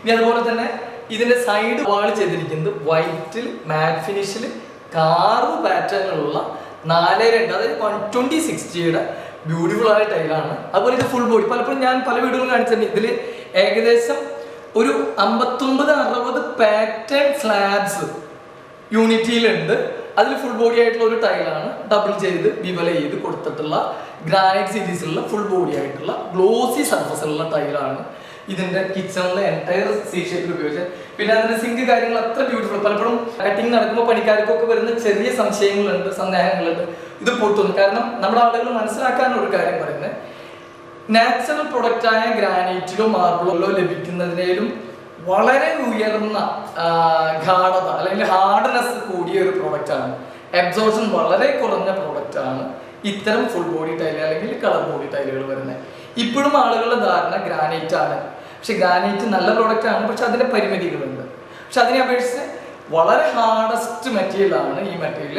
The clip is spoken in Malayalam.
ഇനി അതുപോലെ തന്നെ ഇതിന്റെ സൈഡ് വാൾ ചെയ്തിരിക്കുന്നത് വൈറ്റിൽ മാറ്റ് ഫിനിഷിൽ കാർവ് പാറ്റേണിലുള്ള നാല് രണ്ട് അതായത് വൺ ട്വന്റി സിക്സ്റ്റിയുടെ ബ്യൂട്ടിഫുൾ ആയ ടൈലാണ് അതുപോലെ ഇത് ഫുൾ ബോഡി പലപ്പോഴും ഞാൻ പല വീടുകളും കാണിച്ചിട്ടുണ്ട്. ഇതിൽ ഏകദേശം ഒരു അമ്പത്തൊമ്പത് അറുപത് പാറ്റേൺ സ്ലാബ്സ് യൂണിറ്റിയിലുണ്ട് അതിൽ ഫുൾ ബോഡി ആയിട്ടുള്ള ഒരു ടൈലാണ് ഡബിൾ ചെയ്ത് വിവല ചെയ്ത് കൊടുത്തിട്ടുള്ള ഗ്രാനൈറ്റ് സീരീസിലുള്ള ഫുൾ ബോഡി ആയിട്ടുള്ള ഗ്ലോസി സർഫസിലുള്ള ടൈലാണ് ഇതിന്റെ കിച്ചണിലെ എന്റയർ സീ ഷേപ്പിൽ ഉപയോഗിച്ചത് പിന്നെ അതിന്റെ സിങ്ക് കാര്യങ്ങൾ അത്ര ബ്യൂട്ടിഫുൾ പലപ്പോഴും കട്ടിങ് നടക്കുമ്പോൾ പണിക്കാർക്കൊക്കെ വരുന്ന ചെറിയ സംശയങ്ങളുണ്ട് സന്ദേഹങ്ങളുണ്ട്. ഇത് പൊട്ടുന്നു. കാരണം നമ്മുടെ ആളുകൾ മനസ്സിലാക്കാനുള്ള ഒരു കാര്യം പറയുന്നത് നാച്ചുറൽ പ്രൊഡക്റ്റ് ആയ ഗ്രാനൈറ്റിലോ മാർബിളിലോ ലഭിക്കുന്നതിനേലും വളരെ ഉയർന്ന ഗാഠത അല്ലെങ്കിൽ ഹാർഡ്നെസ് കൂടിയ ഒരു പ്രോഡക്റ്റാണ് അബ്സോർഷൻ വളരെ കുറഞ്ഞ പ്രോഡക്റ്റാണ് ഇത്തരം ഫുൾ ബോഡി ടൈൽ അല്ലെങ്കിൽ കളർ ബോഡി ടൈലുകൾ വരുന്നത്. ഇപ്പോഴും ആളുകളുടെ ധാരണ ഗ്രാനൈറ്റ് ആണ്. പക്ഷെ ഗ്രാനൈറ്റ് നല്ല പ്രോഡക്റ്റ് ആണ് പക്ഷെ അതിന്റെ പരിമിതികളുണ്ട്. പക്ഷെ അതിനെ അപേക്ഷിച്ച് വളരെ ഹാർഡസ്റ്റ് മെറ്റീരിയൽ ആണ് ഈ മെറ്റീരിയൽ